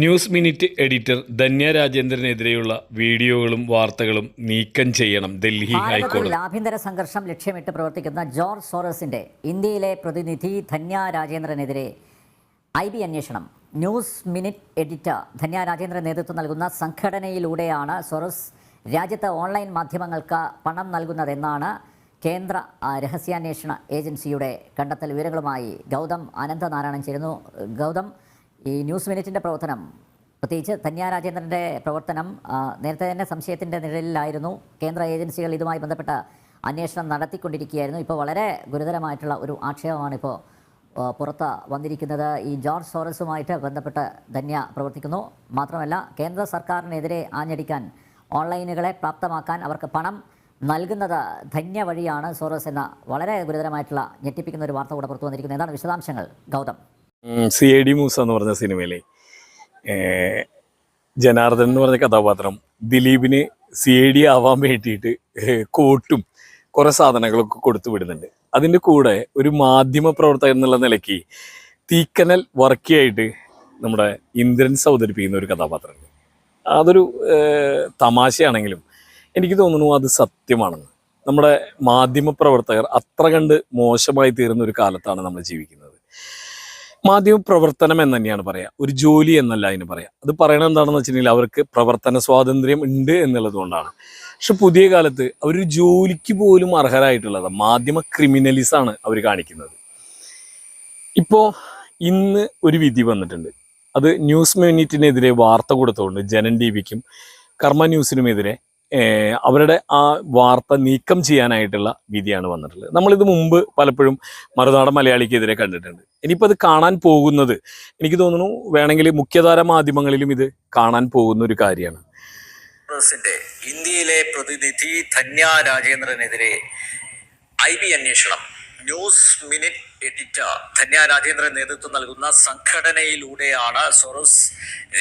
News minute editor Dhanya രാജേന്ദ്രനെതിരെയുള്ള വീഡിയോകളും വാർത്തകളും നീക്കം ചെയ്യണം ഡൽഹി ഹൈക്കോടതി. ആഭ്യന്തര സംഘർഷം ലക്ഷ്യമിട്ട് പ്രവർത്തിക്കുന്ന ജോർജ് സോറസിന്റെ ഇന്ത്യയിലെ പ്രതിനിധി ധന്യ രാജേന്ദ്രനെതിരെ ഐ ബി അന്വേഷണം. News Minute editor Dhanya Rajendran നേതൃത്വം നൽകുന്ന സംഘടനയിലൂടെയാണ് സോറസ് രാജ്യത്തെ ഓൺലൈൻ മാധ്യമങ്ങൾക്ക് പണം നൽകുന്നതെന്നാണ് കേന്ദ്ര രഹസ്യാന്വേഷണ ഏജൻസിയുടെ കണ്ടെത്തൽ വിവരങ്ങളുമായി ഗൗതം അനന്തനാരായണൻ ചേരുന്നു. ഗൗതം ഈ ന്യൂസ് മിനിറ്റിന്റെ പ്രവർത്തനം പ്രത്യേകിച്ച് ധന്യ രാജേന്ദ്രന്റെ പ്രവർത്തനം നേരത്തെ തന്നെ സംശയത്തിന്റെ നിഴലിലായിരുന്നു. കേന്ദ്ര ഏജൻസികൾ ഇതുമായി ബന്ധപ്പെട്ട അന്വേഷണം നടത്തിക്കൊണ്ടിരിക്കുകയായിരുന്നു. ഇപ്പോൾ വളരെ ഗുരുതരമായിട്ടുള്ള ഒരു ആക്ഷേപമാണ് ഇപ്പോൾ പുറത്ത് വന്നിരിക്കുന്നത്. ഈ ജോർജ് സോറസുമായിട്ട് ബന്ധപ്പെട്ട് ധന്യ പ്രവർത്തിക്കുന്നു. മാത്രമല്ല കേന്ദ്ര സർക്കാരിനെതിരെ ആഞ്ഞടിക്കാൻ ഓൺലൈനുകളെ പ്രാപ്തമാക്കാൻ അവർക്ക് പണം നൽകുന്നത് ധന്യ വഴിയാണ് സോറസ് എന്ന വളരെ ഗുരുതരമായിട്ടുള്ള ഞെട്ടിപ്പിക്കുന്ന ഒരു വാർത്ത കൂടെ പുറത്തു വന്നിരിക്കുന്നത്. എന്താണ് വിശദാംശങ്ങൾ? Gautam. C I D Moosa എന്ന് പറഞ്ഞ സിനിമയിലെ. ജനാർദ്ദൻ എന്ന് പറഞ്ഞ കഥാപാത്രം ദിലീപിന് സി ഐ ഡി ആവാൻ വേണ്ടിയിട്ട് കോട്ടും കുറേ സാധനങ്ങളൊക്കെ കൊടുത്തു വിടുന്നുണ്ട്. അതിന്റെ കൂടെ ഒരു മാധ്യമ പ്രവർത്തകൻ എന്നുള്ള നിലയ്ക്ക് തീക്കനൽ വർക്കിയായിട്ട് നമ്മുടെ ഇന്ദ്രൻ അവതരിപ്പിക്കുന്ന ഒരു കഥാപാത്രമുണ്ട്. അതൊരു തമാശയാണെങ്കിലും എനിക്ക് തോന്നുന്നു അത് സത്യമാണെന്ന്. നമ്മുടെ മാധ്യമ പ്രവർത്തകർ അത്ര കണ്ട് മോശമായി തീരുന്ന ഒരു കാലത്താണ് നമ്മൾ ജീവിക്കുന്നത്. മാധ്യമ പ്രവർത്തനം എന്ന് തന്നെയാണ് പറയാ. ഒരു ജോലി എന്നല്ല അതിന് പറയാം. അത് പറയണത് എന്താണെന്ന് വെച്ചിട്ടുണ്ടെങ്കിൽ അവർക്ക് പ്രവർത്തന സ്വാതന്ത്ര്യം ഉണ്ട് എന്നുള്ളത് കൊണ്ടാണ്. പക്ഷെ പുതിയ കാലത്ത് അവർ ജോലിക്ക് പോലും അർഹരായിട്ടുള്ളത് മാധ്യമ ക്രിമിനലിസ് ആണ് അവർ കാണിക്കുന്നത്. ഇപ്പോൾ ഇന്ന് ഒരു വിധി വന്നിട്ടുണ്ട്. അത് ന്യൂസ് മിനിറ്റിനെതിരെ വാർത്ത കൊടുത്തുകൊണ്ട് ജനൻ ടി വിക്കും കർമ്മ ന്യൂസിനുമെതിരെ അവരുടെ ആ വാർത്ത നീക്കം ചെയ്യാനായിട്ടുള്ള വിധിയാണ് വന്നിട്ടുള്ളത്. നമ്മളിത് മുമ്പ് പലപ്പോഴും മറുനാടൻ മലയാളിക്കെതിരെ കണ്ടിട്ടുണ്ട്. ഇനിയിപ്പോൾ അത് കാണാൻ പോകുന്നത് എനിക്ക് തോന്നുന്നു വേണമെങ്കിൽ മുഖ്യധാര മാധ്യമങ്ങളിലും ഇത് കാണാൻ പോകുന്ന ഒരു കാര്യമാണ്. ഇന്ത്യയിലെ പ്രതിനിധി ധന്യ രാജേന്ദ്രനെതിരെ ഐ ബി അന്വേഷണം. News Minute editor Dhanya Rajendran നേതൃത്വം നൽകുന്ന സംഘടനയിലൂടെയാണ് സൊറസ്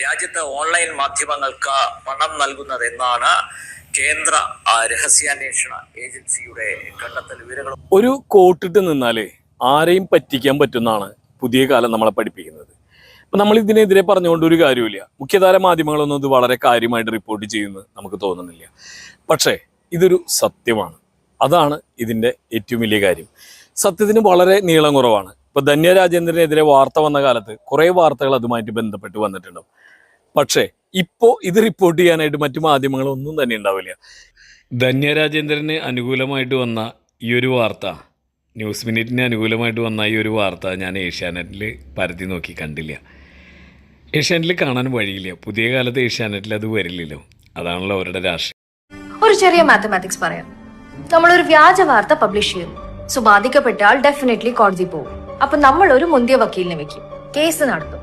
രാജ്യത്തെ ഓൺലൈൻ മാധ്യമങ്ങൾക്ക് പണം നൽകുന്നതെന്നാണ് കേന്ദ്ര രഹസ്യാന്വേഷണ ഏജൻസിയുടെ കണ്ടെത്തൽ വിവരങ്ങൾ ഒരു കോട്ടിട്ട് നിന്നാലേ ആരെയും പറ്റിക്കാൻ പറ്റുന്നതാണ് പുതിയ കാലം നമ്മളെ പഠിപ്പിക്കുന്നത്. അപ്പം നമ്മൾ ഇതിനെതിരെ പറഞ്ഞുകൊണ്ട് ഒരു കാര്യമില്ല മുഖ്യധാര മാധ്യമങ്ങളൊന്നും ഇത് വളരെ കാര്യമായിട്ട് റിപ്പോർട്ട് ചെയ്യുന്ന നമുക്ക് തോന്നുന്നില്ല. പക്ഷേ ഇതൊരു സത്യമാണ്. അതാണ് ഇതിന്റെ ഏറ്റവും വലിയ കാര്യം. സത്യത്തിന് വളരെ നീളം കുറവാണ്. ഇപ്പൊ ധന്യ രാജേന്ദ്രനെതിരെ വാർത്ത വന്ന കാലത്ത് കുറേ വാർത്തകൾ അതുമായിട്ട് ബന്ധപ്പെട്ട് വന്നിട്ടുണ്ടാവും. പക്ഷേ ഇപ്പോൾ ഇത് റിപ്പോർട്ട് ചെയ്യാനായിട്ട് മറ്റു മാധ്യമങ്ങളൊന്നും തന്നെ ഉണ്ടാവില്ല. ധന്യരാജേന്ദ്രന് അനുകൂലമായിട്ട് വന്ന ഈ ഒരു വാർത്ത ന്യൂസ് മിനിറ്റിന് അനുകൂലമായിട്ട് വന്ന ഈ ഒരു വാർത്ത ഞാൻ ഏഷ്യാനെറ്റിൽ പരത്തി നോക്കി കണ്ടില്ല. ഏഷ്യാനെറ്റിൽ കാണാൻ വഴിയില്ല. പുതിയ കാലത്ത് ഏഷ്യാനെറ്റിൽ അത് വരില്ലല്ലോ. അതാണല്ലോ അവരുടെ രാഷ്ട്രീയം. ഒരു ചെറിയ മാത്തമാറ്റിക്സ് പറയാം. നമ്മൾ ഒരു വ്യാജ വാർത്ത പബ്ലിഷ് ചെയ്യും. സോ ബാധിക്കപ്പെട്ടാൽ ഡെഫിനറ്റ്ലി കോടതി പോകും. അപ്പൊ നമ്മൾ ഒരു മുന്തിയ വക്കീലിനെ വെക്കും. കേസ് നടത്തും.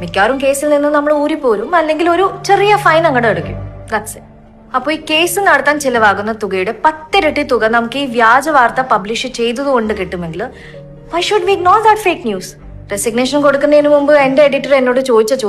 മിക്കവാറും കേസിൽ നിന്ന് നമ്മൾ ഊരിപ്പോരും. അല്ലെങ്കിൽ ഒരു ചെറിയ ഫൈൻ അങ്ങോട്ട് എടുക്കും. ദാറ്റ്സ് ഇറ്റ് അപ്പൊ ഈ കേസ് നടത്താൻ ചിലവാകുന്ന തുകയുടെ പത്തിരട്ടി തുക നമുക്ക് ഈ വ്യാജ വാർത്ത പബ്ലിഷ് ചെയ്തതുകൊണ്ട് കിട്ടുമെങ്കിൽ why should we ignore that fake news resignation കൊടുക്കുന്നതിന് മുമ്പ് എന്റെ എഡിറ്റർ എന്നോട് ചോദിച്ച ചോദ്യം